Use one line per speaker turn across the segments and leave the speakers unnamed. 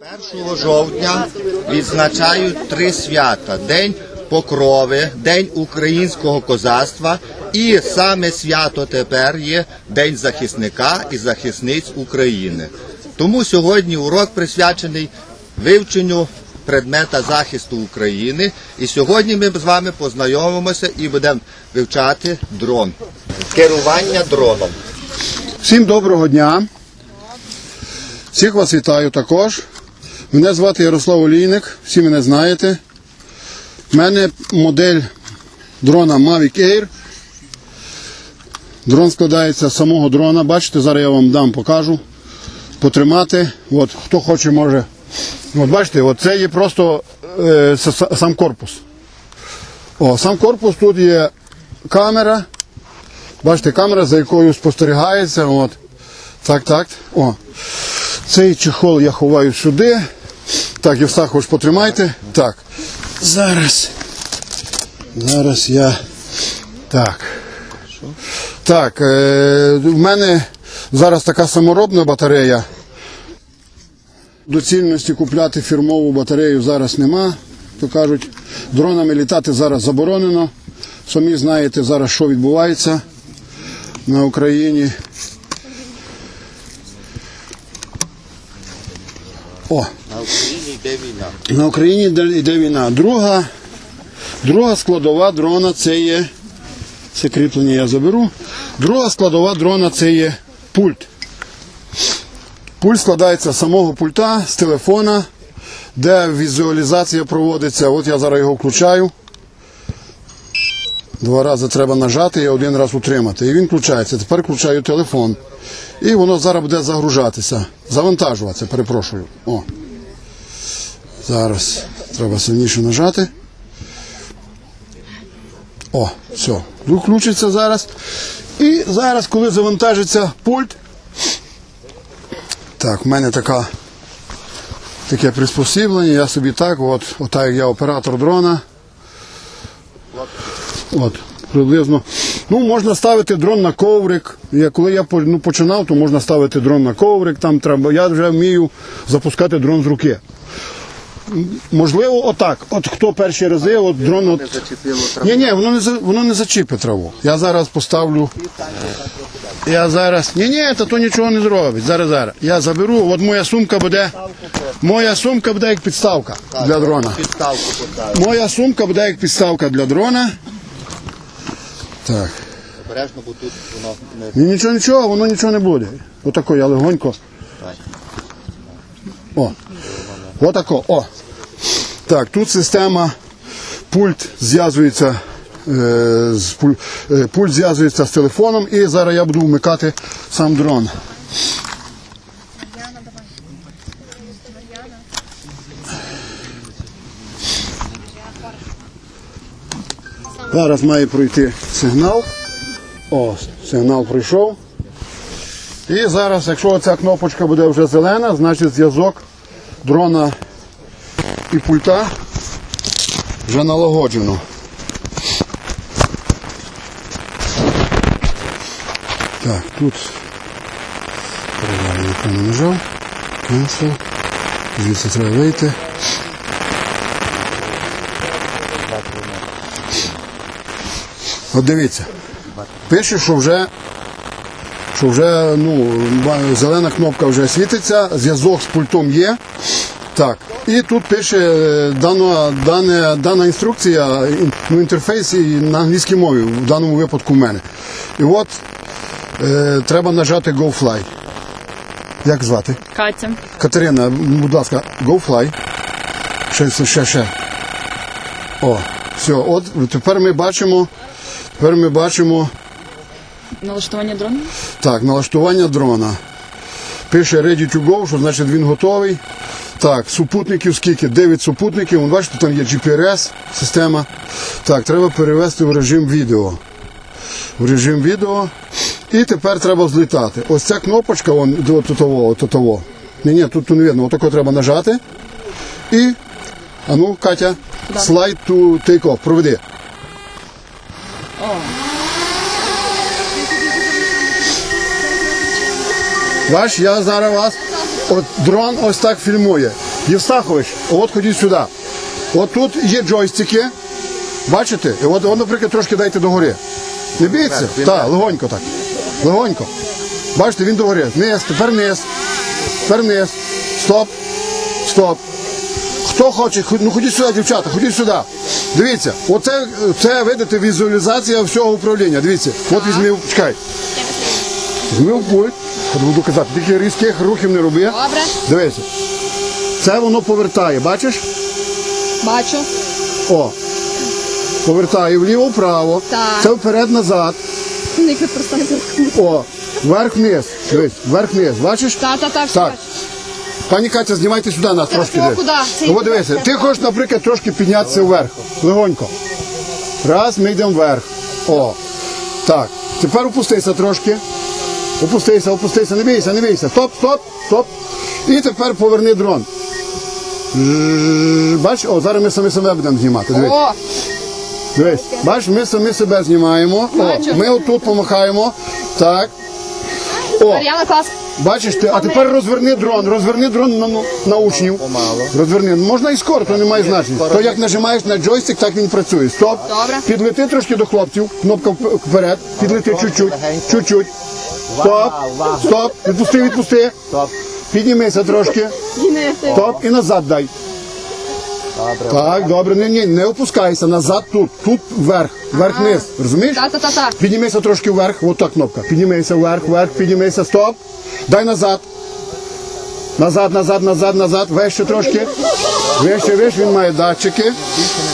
1 жовтня відзначають три свята: День Покрови, День українського козацтва і саме свято тепер є День захисника і захисниць України. Тому сьогодні урок присвячений вивченню предмета захисту України. І сьогодні ми з вами познайомимося і будемо вивчати дрон. Керування дроном.
Всім доброго дня. Всіх вас вітаю також. Мене звати Ярослав Олійник, всі мене знаєте. У мене модель дрона Mavic Air. Дрон складається з самого дрона. Бачите, зараз я вам дам, покажу. Потримати. От, хто хоче, може. От бачите, от це є просто е, сам корпус. О, сам корпус тут є камера. Бачите, камера, за якою спостерігається. От. Так, так. О. Цей чехол я ховаю сюди. Так, Євстахович, потримайте. Так. Зараз. Зараз я. Так. Так. Е, в мене зараз така саморобна батарея. Доцільності купляти фірмову батарею зараз нема. То кажуть, дронами літати зараз заборонено. Самі знаєте зараз, що відбувається на Україні. О,
йде війна.
на Україні йде, війна. Друга, друга складова дрона це є. Це кріплення я заберу. Друга складова дрона це є пульт. Пульт складається з самого пульта, з телефона, де візуалізація проводиться. От я зараз його включаю. Два рази треба нажати і один раз утримати. І він включається. Тепер включаю телефон. І воно зараз буде загружатися. Завантажуватися, перепрошую. О. Зараз треба сильніше нажати. О, все. Включиться зараз. І зараз, коли завантажиться пульт. Так, в мене така, таке приспосіблення. Я собі так, от, отак як я оператор дрона. От, приблизно. Ну, можна ставити дрон на коврик. Я, коли я ну, починав, то можна ставити дрон на коврик. Там треба. Я вже вмію запускати дрон з руки. Можливо, отак. От хто перші рази, от дрон. От... Ні, ні, воно не за- воно не зачіпить траву. Я зараз поставлю. Я зараз. Ні, ні, та то нічого не зробить. Зараз, зараз. Я заберу. От моя сумка буде. Моя сумка буде як підставка для дрона. Моя сумка буде як підставка для дрона. Так.
Обережно, бо тут воно не
Ні, нічого, нічого, воно нічого не буде. Отако я легонько. О. Отако. О. Так, тут система пульт зв'язується. е, з е, Пульт зв'язується з телефоном і зараз я буду вмикати сам дрон. Зараз має пройти сигнал. О, сигнал пройшов. І зараз, якщо ця кнопочка буде вже зелена, значить зв'язок дрона і пульта вже налагоджено. Так, тут перевіряю, ніхто не нажав. Cancel. Звідси треба вийти. От дивіться. Пише, що вже що вже ну, зелена кнопка вже світиться, зв'язок з пультом є. Так. І тут пише е, дана, дана, дана інструкція, ну, інтерфейс і на англійській мові, в даному випадку в мене. І от е, треба нажати Go Fly. Як звати?
Катя.
Катерина, будь ласка, Go Fly. Ще, ще, ще. О, все, от тепер ми бачимо. Тепер ми бачимо.
Налаштування дрону?
Так, налаштування дрона. Пише ready to go, що значить він готовий. Так, супутників скільки? 9 супутників. Вон, бачите, там є GPS система. Так, треба перевести в режим відео. В режим відео. І тепер треба злітати. Ось ця кнопочка, вон, до того, до того. Ні, ні, тут, не видно. Отако треба нажати. І. А ну, Катя, slide to take off. Проведи. Бач, я зараз вас. От дрон ось так фільмує. Євстахович, от ходіть сюди. От тут є джойстики. Бачите? І от, от, наприклад, трошки дайте догори. Не бійтеся? Так, легонько так. Легонько. Бачите, він догори. Вниз, тепер вниз. Тепер вниз. Стоп. Стоп. Хто хоче, ну ходіть сюди, дівчата, ходіть сюди. Дивіться, оце це, видите, візуалізація всього управління. Дивіться, от візьми, чекай. Візьми пульт, от буду казати, тільки різких рухів не роби.
Добре.
Дивися. Це воно повертає, бачиш?
Бачу.
О. Повертає вліво-вправо.
Так.
Це вперед-назад.
Ник просто не.
О, вверх-вниз. Дивись, вверх-вниз. Бачиш?
Та-та-та,
Так. Пані Катя, знімайте сюди нас трошки.
куди? Це
От дивися, ти хочеш, наприклад, трошки піднятися вверх. Легонько. Раз, ми йдемо вверх. О. Так. Тепер опустися трошки. Опустися, опустися, не бійся, не бійся. Стоп, стоп, стоп. І тепер поверни дрон. Бач, о, зараз ми самі себе будемо знімати. Дивись.
О,
Дивись, бачиш, ми самі себе знімаємо. О, ми отут помахаємо. Так. О,
Мар'яна клас.
бачиш ти, а тепер розверни дрон, розверни дрон на, ну- на учнів.
Помало.
Розверни. Можна і скоро, то не має значення. То як нажимаєш на джойстик, так він працює. Стоп.
Добре.
Підлети трошки до хлопців. Кнопка вп- вперед. Підлети чуть-чуть. Чуть-чуть. Стоп. Стоп. Відпусти, відпусти.
Стоп.
Піднімися трошки. Стоп. І назад дай. Так, добре, ні, ні, не опускайся, назад тут, тут вверх, вверх вниз, розумієш?
Та-та-та-та.
Піднімися трошки вверх, от так кнопка. Піднімися вверх, вверх, піднімися, стоп. Дай назад. Назад, назад, назад, назад, вище трошки. Вище, вище, він має датчики.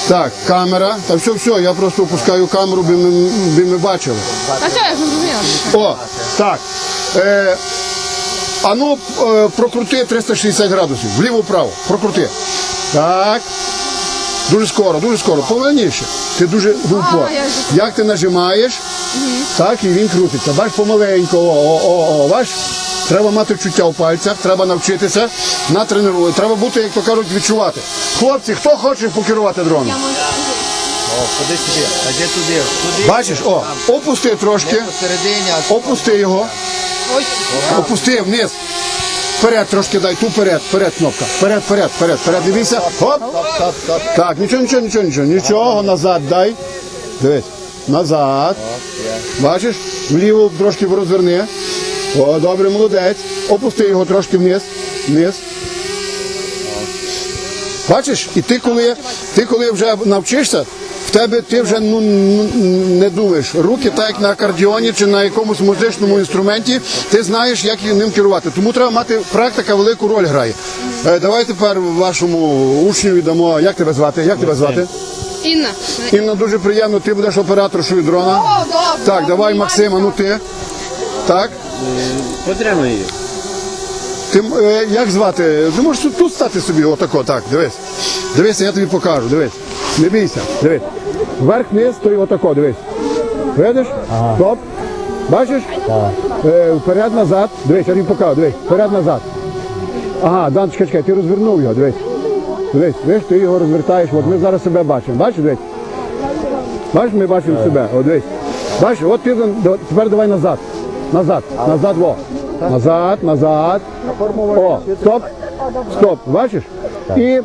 Так, камера. Та все, все, я просто опускаю камеру, би ми, би ми бачили.
Та що, я зрозуміла.
О, так. Е, а ну, е, прокрути 360 градусів. Вліво-вправо. Прокрути. Так. Дуже скоро, дуже скоро. Повільніше. Ти дуже упор. Як ти нажимаєш, так і він крутиться. Бач помаленько. О, о, о, о. Бач? Треба мати чуття в пальцях, треба навчитися, натренувати. Треба бути, як то кажуть, відчувати. Хлопці, хто хоче покерувати дроном?
О, ходи сюди. А де туди? Туди.
Бачиш, о, опусти трошки.
Посередині, а
Опусти його. Опусти вниз. Вперед трошки дай, ту вперед, вперед кнопка. Вперед, вперед, вперед, вперед, дивися. Хоп.
стоп, стоп.
Так, нічого, нічого, нічого, нічого. Нічого, назад дай. Дивись. Назад. Бачиш? Вліво трошки розверни. О, добре, молодець. Опусти його трошки вниз. Вниз. Бачиш, і ти коли, ти коли вже навчишся, тебе ти вже ну, ну, не думаєш. Руки, так як на акордіоні чи на якомусь музичному інструменті, ти знаєш, як ним керувати. Тому треба мати практика велику роль грає. Е, давай тепер вашому учню дамо. Як тебе звати? Як тебе звати?
Інна.
Інна, дуже приємно, ти будеш операторшою дрона.
О, добре.
Так, давай, Максима, ну ти. Так.
Потримай її.
Ти е, як звати? Ти можеш тут, тут стати собі, отако, так, дивись. Дивись, я тобі покажу, дивись. Не бійся, дивись. Вверх вниз, то й отако, дивись. Видиш? Стоп. Бачиш? Е, вперед назад. Дивись, я тобі покажу, дивись. Вперед назад. Ага, Дан, чекай, чекай, ти розвернув його, дивись. Дивись, видиш, ти його розвертаєш, от ми зараз себе бачимо. Бачиш, дивись? Бачиш, ми бачимо себе. От дивись. Бачиш, от ти тепер давай назад. Назад, назад, во. Назад, назад. О, стоп. Стоп. Бачиш? І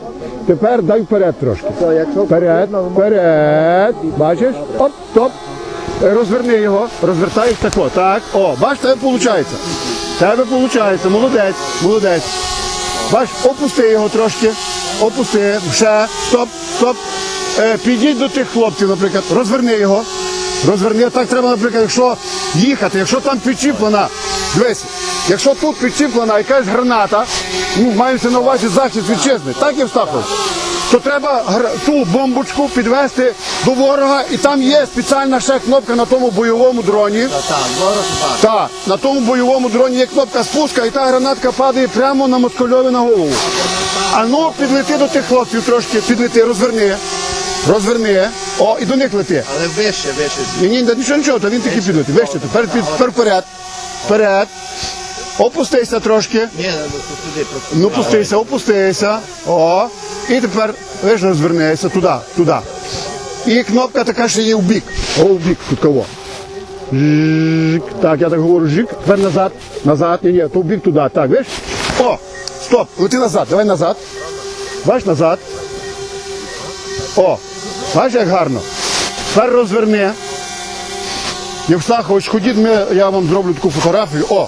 тепер дай вперед трошки. Вперед, вперед. Бачиш? Оп, стоп. Е, Розверни його, розвертаєш тако. Так. О, бачиш, тебе виходить. Тебе виходить. Молодець, молодець. Бач, опусти його трошки. Опусти. Ще. Стоп, стоп. Е, підійдь до тих хлопців, наприклад, розверни його. Розверни. Так треба, наприклад, якщо їхати, якщо там підчіплена, дивись, якщо тут підчіплена якась граната, ну, мається на увазі захист вітчизни, так і Євстахович, то треба ту бомбочку підвести до ворога, і там є спеціальна ще кнопка на тому бойовому дроні.
Так,
на тому бойовому дроні є кнопка спуска, і та гранатка падає прямо на москальові на голову. А ну підлети до тих хлопців трошки, підлети, розверни. Розверни. О, і до них лети.
Але вище, вище.
Ні, ні, нічого, нічого, то він такий підлетить. Вище, тепер вперед. Вперед. Опустися трошки.
Ні, ну, туди просто.
Ну, пустися, опустися. О. І тепер лиш розвернися туди, туди. І кнопка така ще є в бік. О, в бік, тут кого. Жик. Так, я так говорю, жик. Тепер назад. Назад. Ні, ні, то в бік туди. Так, видиш? О, стоп, лети назад, давай назад. Бач назад. О, бач, як гарно. Тепер розверни. Євстахович, ходіть, ми, я вам зроблю таку фотографію. О,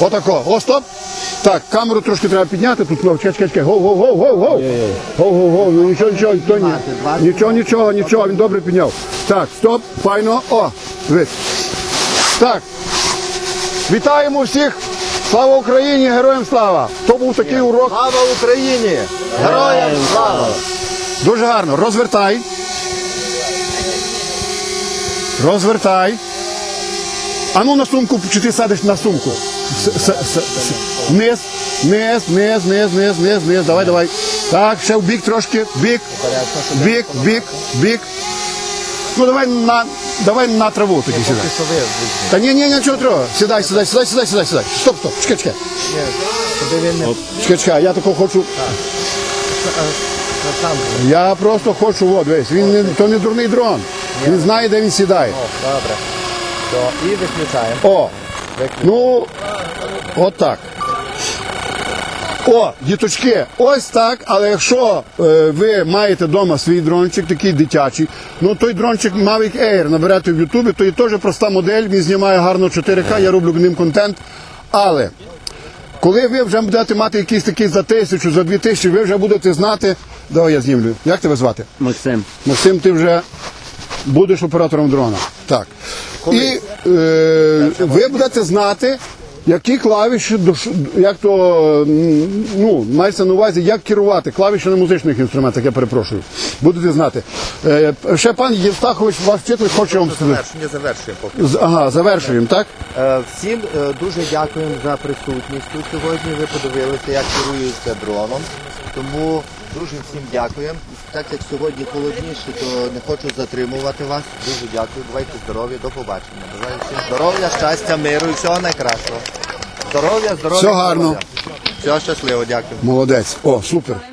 отако. О, стоп. Так, камеру трошки треба підняти. Тут ну, чекай, чекай, чекай. Гоу, гоу, гоу, гоу, гоу. Гоу, гоу, гоу. Ну, нічого, нічого, то ні. Нічого, нічого, нічого, він добре підняв. Так, стоп, файно. О, вид. Так. Вітаємо всіх. Слава Україні, героям слава! То був такий урок.
Слава Україні! Героям слава!
Дуже гарно. Розвертай. Розвертай. А ну на сумку, чи ти садиш на сумку? Вниз, вниз, вниз, вниз, вниз, вниз, вниз. Давай, давай. Так, ще в бік трошки. Бік. Бік, бік, бік. Ну давай на, давай на траву тоді сідай. Та ні, ні, нічого треба. Сідай, сідай, сідай, сідай, сідай, сідай. Стоп, стоп, чекай, чекай. Чекай, чекай, я такого хочу. Я просто хочу, от, весь. Він не, то не дурний дрон. Він знає, де він сідає.
Добре. То, і виключаємо.
О! Ну, от так. О, діточки, ось так, але якщо е, ви маєте вдома свій дрончик, такий дитячий, ну той дрончик Mavic Air наберете в Ютубі, то є теж проста модель, він знімає гарно 4К, я роблю ним контент. Але коли ви вже будете мати якийсь такий за тисячу, за дві тисячі, ви вже будете знати, давай я знімлю. Як тебе звати?
Максим.
Максим, ти вже будеш оператором дрона. Так. І е, ви будете знати, які клавіші, як то, ну, мається на увазі, як керувати клавіші на музичних інструментах, я перепрошую. Будете знати. Е, ще пан Євстахович, ваш вчитель, хоче вам сказати.
Завершення завершуємо поки.
Ага, завершуємо, так?
Е, Всім е, дуже дякуємо за присутність тут сьогодні. Ви подивилися, як керується дроном. Тому дуже всім дякуємо. Так як сьогодні холодніше, то не хочу затримувати вас. Дуже дякую. Бувайте здорові, до побачення. Бажаю всім здоров'я, щастя, миру і всього найкращого. Здоров'я, здоров'я.
Все гарно.
здоров'я. Все щасливо, дякую.
Молодець. О, супер.